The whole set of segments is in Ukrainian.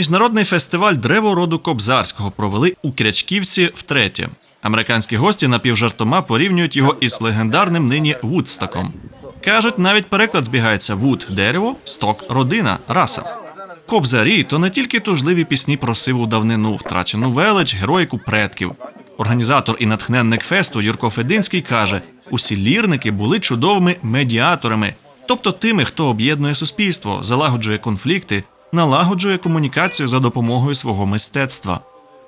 Міжнародний фестиваль древороду Кобзарського провели у Крячківці втретє. Американські гості напівжартома порівнюють його із легендарним нині Вудстоком. Кажуть, навіть переклад збігається Вуд дерево, сток родина, раса. Кобзарі то не тільки тужливі пісні про сиву давнину, втрачену велич, героїку предків. Організатор і натхненник фесту Юрко Фединський каже: усі лірники були чудовими медіаторами, тобто тими, хто об'єднує суспільство, залагоджує конфлікти, налагоджує комунікацію за допомогою свого мистецтва.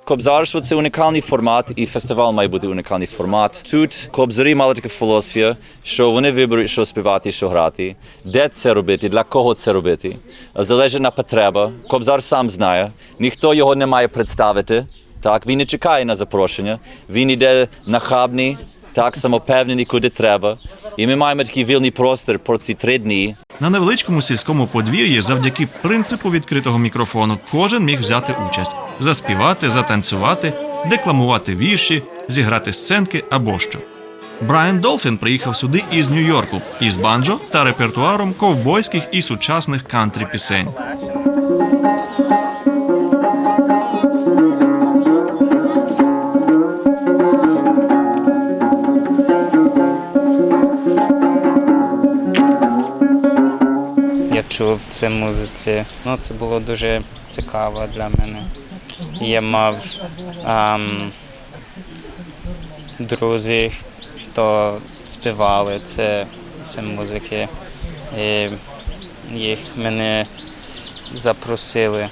Кобзарство це унікальний формат, і фестиваль має бути унікальний формат. Тут кобзарі мали така філософія, що вони виберуть, що співати, що грати, де це робити, для кого це робити. Залежить на потреба. Кобзар сам знає, ніхто його не має представити. Так, він не чекає на запрошення, він йде нахабний, так самопевнений, куди треба. І ми маємо такий вільний простір про ці три дні. На невеличкому сільському подвір'ї, завдяки принципу відкритого мікрофону, кожен міг взяти участь, заспівати, затанцювати, декламувати вірші, зіграти сценки або що. Брайан Долфін приїхав сюди із Нью-Йорку із банджо та репертуаром ковбойських і сучасних кантрі пісень. Чув це музиці. Ну, це було дуже цікаво для мене. Я мав ем, друзів, хто співали це, це музики. І їх мене запросили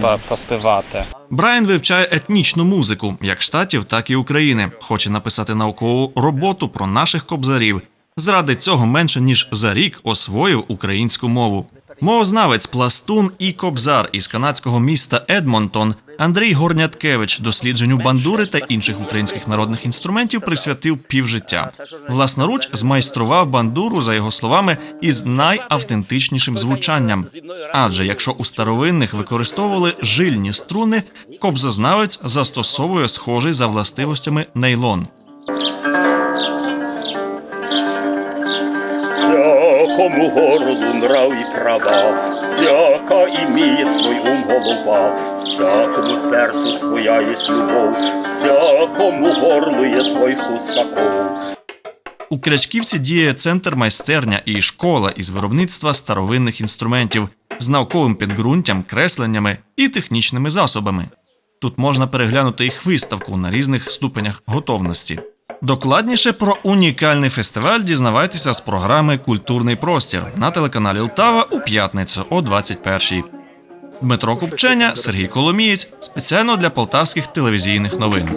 по- поспівати. Брайан вивчає етнічну музику як штатів, так і України. Хоче написати наукову роботу про наших кобзарів. Заради цього менше ніж за рік освоїв українську мову. Мовознавець, пластун і кобзар із канадського міста Едмонтон Андрій Горняткевич дослідженню бандури та інших українських народних інструментів присвятив півжиття. Власноруч змайстрував бандуру, за його словами, із найавтентичнішим звучанням. Адже якщо у старовинних використовували жильні струни, кобзознавець застосовує схожий за властивостями нейлон. Всякому городу нрав і права, всяка іміє свой ум голова, всякому серцю своя єсть любов, всякому горлу є свой вкус каков. У Крячківці діє центр майстерня і школа із виробництва старовинних інструментів з науковим підґрунтям, кресленнями і технічними засобами. Тут можна переглянути їх виставку на різних ступенях готовності. Докладніше про унікальний фестиваль дізнавайтеся з програми Культурний простір на телеканалі Лтава у п'ятницю о 21-й. Дмитро Купченя, Сергій Коломієць спеціально для полтавських телевізійних новин.